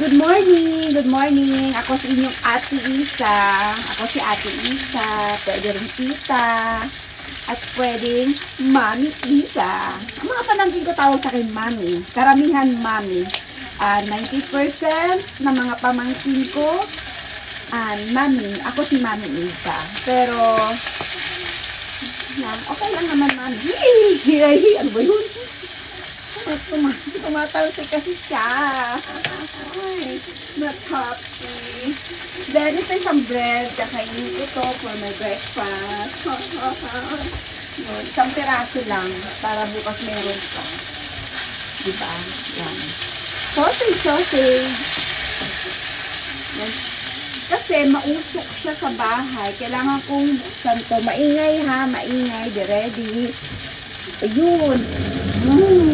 Good morning! Good morning! Ako si inyong Ate Isa. Ako si Ate Isa. Pwede rin tita. At pwedeng Mami Isa. Ang mga panangkin ko tawag sa akin Mami. Karamihan Mami. Ah, 90% ng mga pamangkin ko, ah, Mami. Ako si Mami Isa. Pero, yan, okay lang naman Mami. Yay! Ano ba yun? Tuma tumatalsik kasi siya. Ay, not happy. Then, ito isang bread. Kakainin ko to for my breakfast. Yun, isang piraso lang para bukas meron pa. Diba? Yan. Sausage, sausage. Yan. Kasi mausok siya sa bahay. Kailangan kong buksan to. Maingay ha, maingay. Be ready. Ayun. Mm.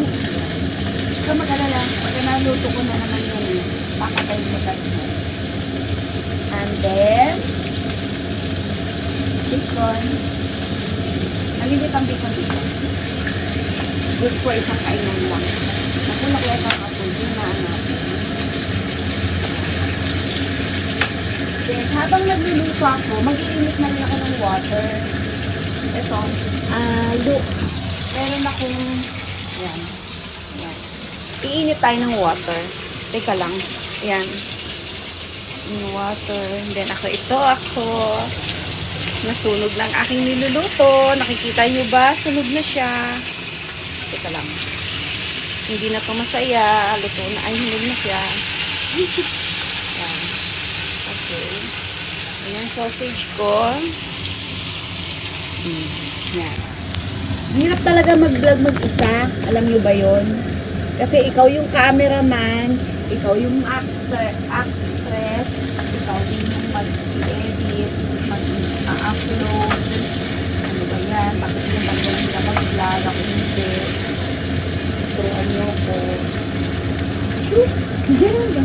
So mag-alala, pag naluto ko na naman yun, eh, papatay ko sa And then, bacon. Malilit ang bacon dito. Good for isang kainan lang. Naku, nakuha ka ako. Hindi na ano. Then, habang nagluluto ako, mag-iinit na rin ako ng water. Ito, ah, look. Meron akong, yan. Yan. Iinit tayo ng water. Teka lang. Yan. Yung water. Then ako, ito ako. Nasunog ng aking niluluto. Nakikita nyo ba? Sunog na siya. Teka lang. Hindi na to masaya. Luto na. Ay, hinog na siya. Okay. Ayan, sausage ko. Mm. Yan. Hirap talaga mag-vlog mag-isa. Alam nyo ba yon? Kasi ikaw yung cameraman, ikaw yung actor, actress, ikaw din yung mag-edit, mag-upload. Ano ba yan? Bakit yung magaling ka mag-vlog? Ako hindi. Turuan nyo ko. Ganun ba?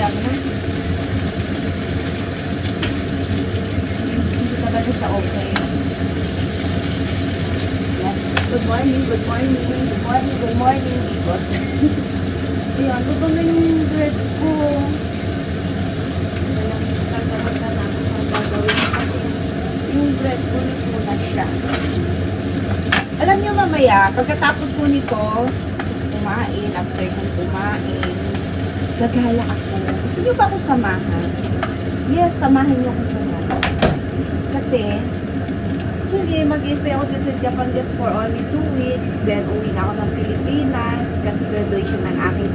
Mo na. Hindi talaga siya okay. Good morning, good morning, good morning, good morning. Ikot. Ayan, luto na yung bread ko. Yung bread ko siya. Alam niyo mamaya, pagkatapos ko nito, kumain, after kong kumain, gagala ako. Gusto niyo ba ako samahan? Yes, samahan niyo ako samahan. Kasi, Actually, mag-stay ako dito sa Japan just for only two weeks. Then, uwi na ako ng Pilipinas kasi graduation ng aking